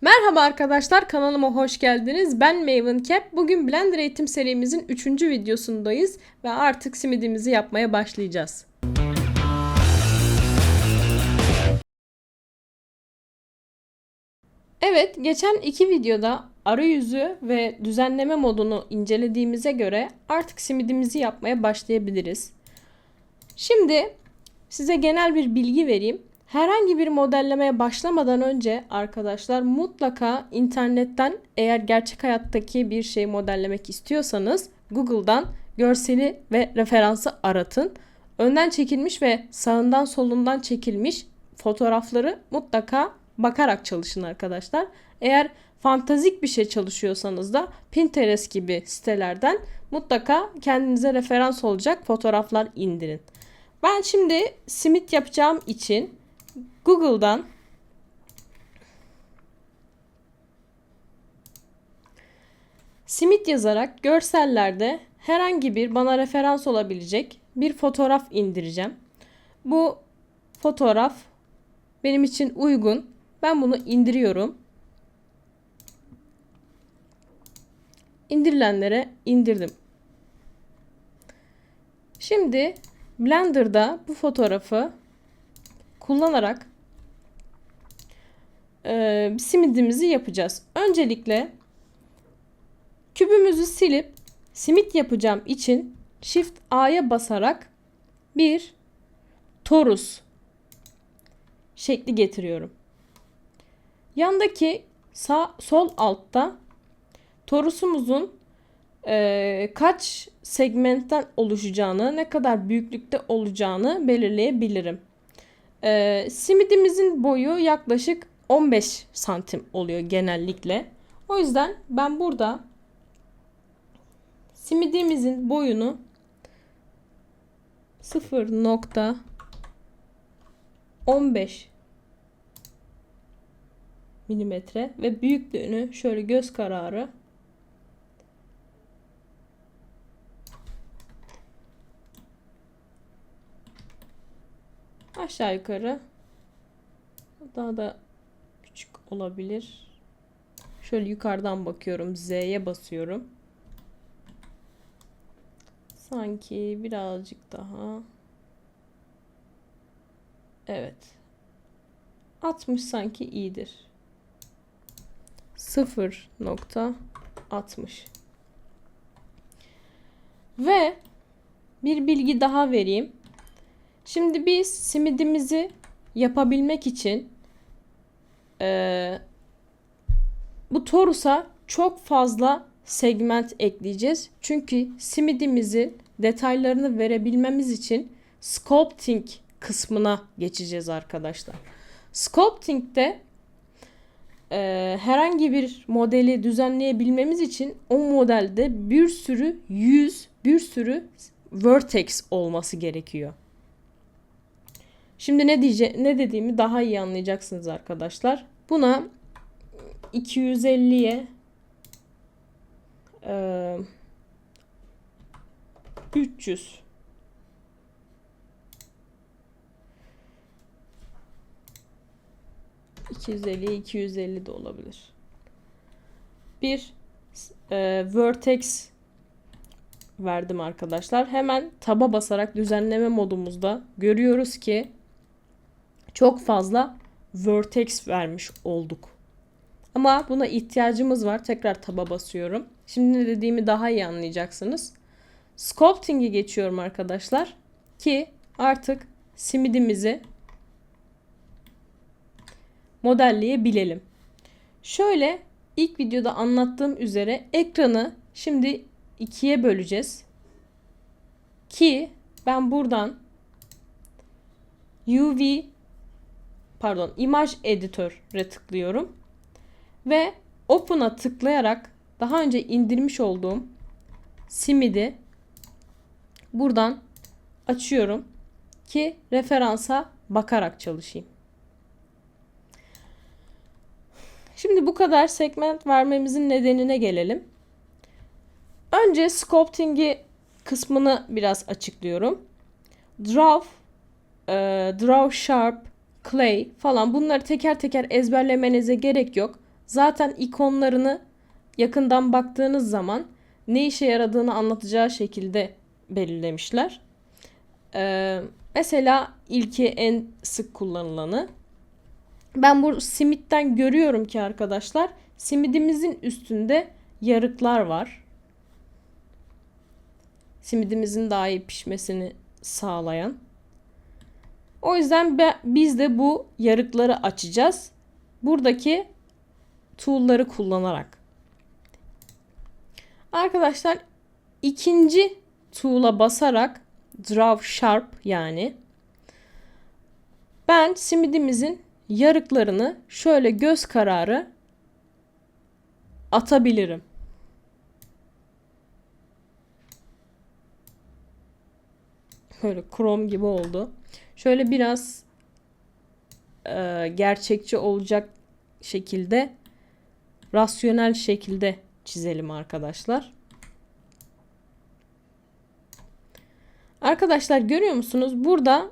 Merhaba arkadaşlar kanalıma hoş geldiniz. Ben Maven Cap. Bugün Blender eğitim serimizin 3. videosundayız ve artık simidimizi yapmaya başlayacağız. Evet, geçen iki videoda arayüzü ve düzenleme modunu incelediğimize göre artık simidimizi yapmaya başlayabiliriz. Şimdi size genel bir bilgi vereyim. Herhangi bir modellemeye başlamadan önce arkadaşlar mutlaka internetten eğer gerçek hayattaki bir şey modellemek istiyorsanız Google'dan görseli ve referansı aratın. Önden çekilmiş ve sağından solundan çekilmiş fotoğrafları mutlaka bakarak çalışın arkadaşlar. Eğer fantazik bir şey çalışıyorsanız da Pinterest gibi sitelerden mutlaka kendinize referans olacak fotoğraflar indirin. Ben şimdi simit yapacağım için Google'dan simit yazarak görsellerde herhangi bir bana referans olabilecek bir fotoğraf indireceğim. Bu fotoğraf benim için uygun. Ben bunu indiriyorum. İndirilenlere indirdim. Şimdi Blender'da bu fotoğrafı kullanarak e, simidimizi yapacağız. Öncelikle kübümüzü silip simit yapacağım için Shift A'ya basarak bir torus şekli getiriyorum. Yandaki sağ sol altta torusumuzun e, kaç segmentten oluşacağını, ne kadar büyüklükte olacağını belirleyebilirim. E, simidimizin boyu yaklaşık 15 santim oluyor genellikle. O yüzden ben burada simidimizin boyunu 0.15 milimetre ve büyüklüğünü şöyle göz kararı aşağı yukarı daha da küçük olabilir. Şöyle yukarıdan bakıyorum. Z'ye basıyorum. Sanki birazcık daha. Evet. 60 sanki iyidir. 0.60 Ve bir bilgi daha vereyim. Şimdi biz simidimizi yapabilmek için e, bu torusa çok fazla segment ekleyeceğiz. Çünkü simidimizin detaylarını verebilmemiz için sculpting kısmına geçeceğiz arkadaşlar. Sculpting'de e, herhangi bir modeli düzenleyebilmemiz için o modelde bir sürü yüz, bir sürü vertex olması gerekiyor. Şimdi ne diyece ne dediğimi daha iyi anlayacaksınız arkadaşlar. Buna 250'ye e, 300 250 250 de olabilir. Bir e, vertex verdim arkadaşlar. Hemen taba basarak düzenleme modumuzda görüyoruz ki çok fazla vertex vermiş olduk. Ama buna ihtiyacımız var. Tekrar taba basıyorum. Şimdi ne dediğimi daha iyi anlayacaksınız. Sculpting'e geçiyorum arkadaşlar. Ki artık simidimizi modelleyebilelim. Şöyle ilk videoda anlattığım üzere ekranı şimdi ikiye böleceğiz. Ki ben buradan UV pardon imaj editöre tıklıyorum. Ve open'a tıklayarak daha önce indirmiş olduğum simidi buradan açıyorum ki referansa bakarak çalışayım. Şimdi bu kadar segment vermemizin nedenine gelelim. Önce sculpting'i kısmını biraz açıklıyorum. Draw, e, draw sharp, clay falan bunları teker teker ezberlemenize gerek yok. zaten ikonlarını yakından baktığınız zaman ne işe yaradığını anlatacağı şekilde belirlemişler. Ee, mesela ilki en sık kullanılanı. Ben bu simitten görüyorum ki arkadaşlar simidimizin üstünde yarıklar var. Simidimizin daha iyi pişmesini sağlayan. O yüzden biz de bu yarıkları açacağız. Buradaki tool'ları kullanarak. Arkadaşlar ikinci tool'a basarak draw sharp yani ben simidimizin yarıklarını şöyle göz kararı atabilirim. Böyle krom gibi oldu. Şöyle biraz e, gerçekçi olacak şekilde rasyonel şekilde çizelim arkadaşlar. Arkadaşlar görüyor musunuz? Burada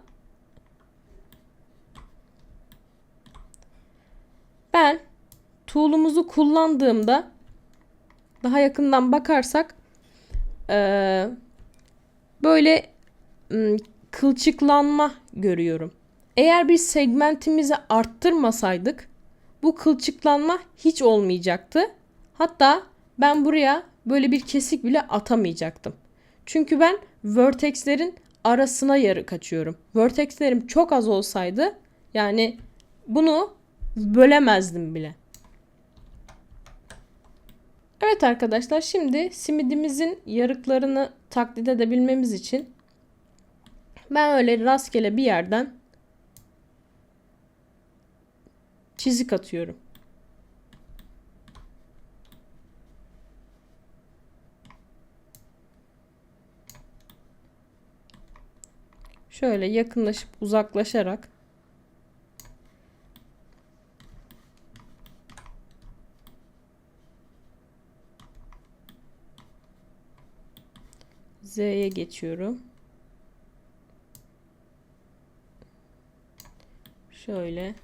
ben tool'umuzu kullandığımda daha yakından bakarsak e, böyle kılçıklanma görüyorum. Eğer bir segmentimizi arttırmasaydık bu kılçıklanma hiç olmayacaktı. Hatta ben buraya böyle bir kesik bile atamayacaktım. Çünkü ben vertexlerin arasına yarı kaçıyorum. Vertexlerim çok az olsaydı yani bunu bölemezdim bile. Evet arkadaşlar şimdi simidimizin yarıklarını taklit edebilmemiz için ben öyle rastgele bir yerden çizik atıyorum. Şöyle yakınlaşıp uzaklaşarak Z'ye geçiyorum. Şöyle.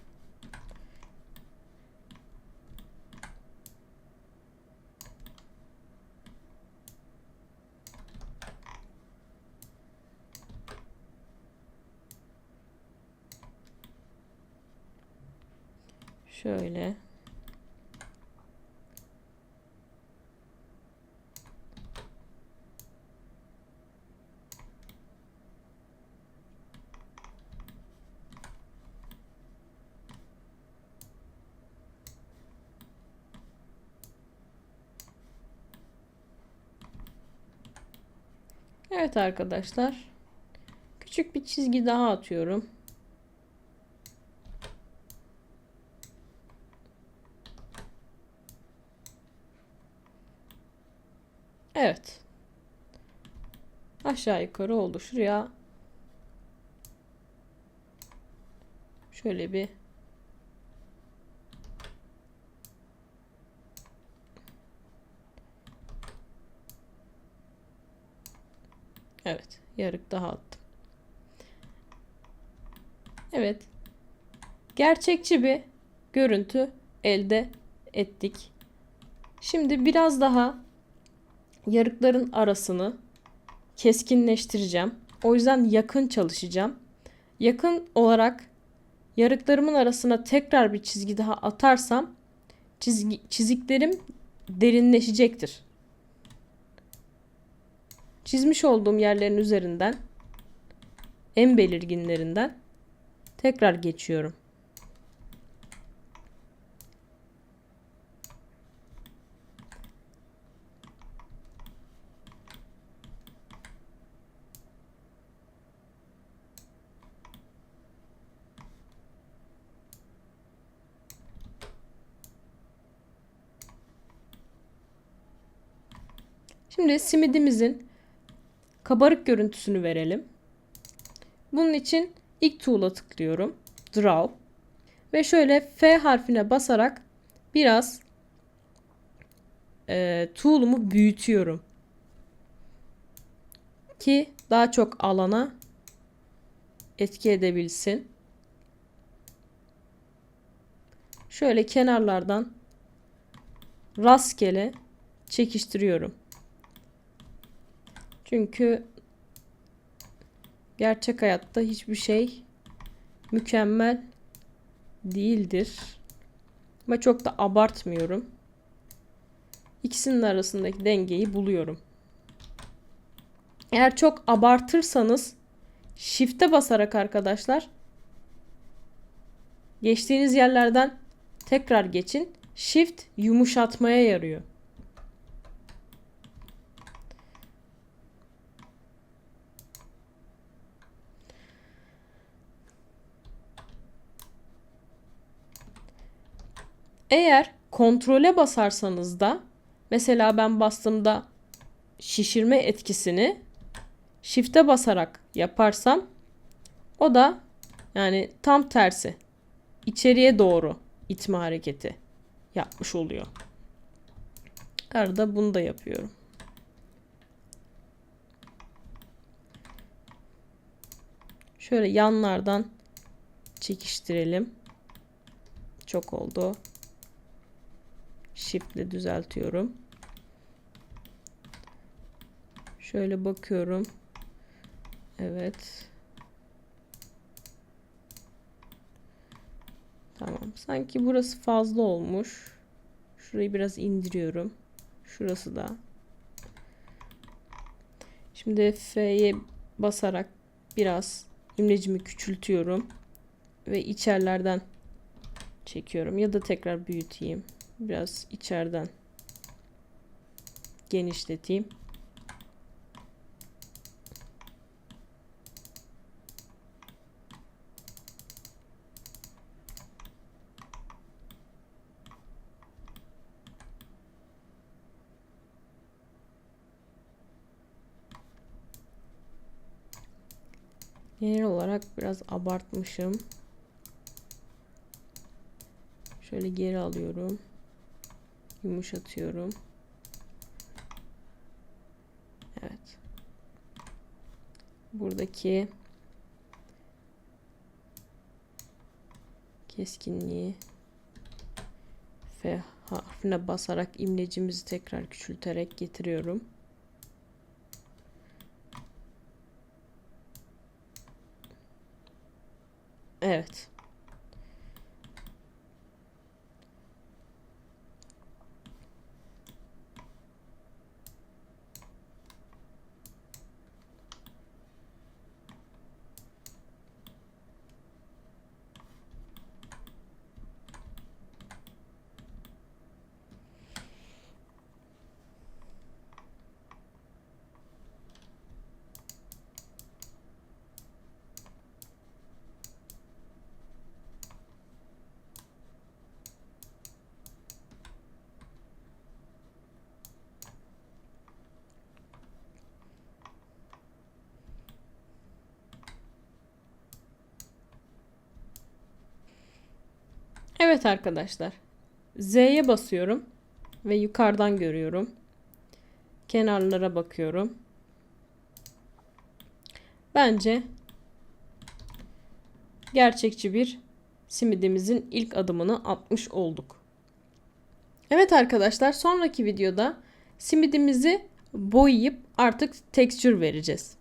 Şöyle. Evet arkadaşlar. Küçük bir çizgi daha atıyorum. Evet. Aşağı yukarı oldu. Şuraya şöyle bir Evet. Yarık daha attım. Evet. Gerçekçi bir görüntü elde ettik. Şimdi biraz daha yarıkların arasını keskinleştireceğim. O yüzden yakın çalışacağım. Yakın olarak yarıklarımın arasına tekrar bir çizgi daha atarsam çizgi, çiziklerim derinleşecektir. Çizmiş olduğum yerlerin üzerinden en belirginlerinden tekrar geçiyorum. Şimdi simidimizin kabarık görüntüsünü verelim. Bunun için ilk tool'a tıklıyorum. Draw. Ve şöyle F harfine basarak biraz e, tool'umu büyütüyorum. Ki daha çok alana etki edebilsin. Şöyle kenarlardan rastgele çekiştiriyorum. Çünkü gerçek hayatta hiçbir şey mükemmel değildir. Ama çok da abartmıyorum. İkisinin arasındaki dengeyi buluyorum. Eğer çok abartırsanız shift'e basarak arkadaşlar geçtiğiniz yerlerden tekrar geçin. Shift yumuşatmaya yarıyor. Eğer kontrole basarsanız da mesela ben bastığımda şişirme etkisini shift'e basarak yaparsam o da yani tam tersi içeriye doğru itme hareketi yapmış oluyor. Arada bunu da yapıyorum. Şöyle yanlardan çekiştirelim. Çok oldu. Shift ile düzeltiyorum. Şöyle bakıyorum. Evet. Tamam. Sanki burası fazla olmuş. Şurayı biraz indiriyorum. Şurası da. Şimdi F'ye basarak biraz imlecimi küçültüyorum. Ve içerlerden çekiyorum. Ya da tekrar büyüteyim. Biraz içeriden genişleteyim. Genel olarak biraz abartmışım. Şöyle geri alıyorum. Yumuşatıyorum. Evet. Buradaki keskinliği F harfine basarak imlecimizi tekrar küçülterek getiriyorum. Evet. Evet arkadaşlar. Z'ye basıyorum ve yukarıdan görüyorum. Kenarlara bakıyorum. Bence gerçekçi bir simidimizin ilk adımını atmış olduk. Evet arkadaşlar sonraki videoda simidimizi boyayıp artık tekstür vereceğiz.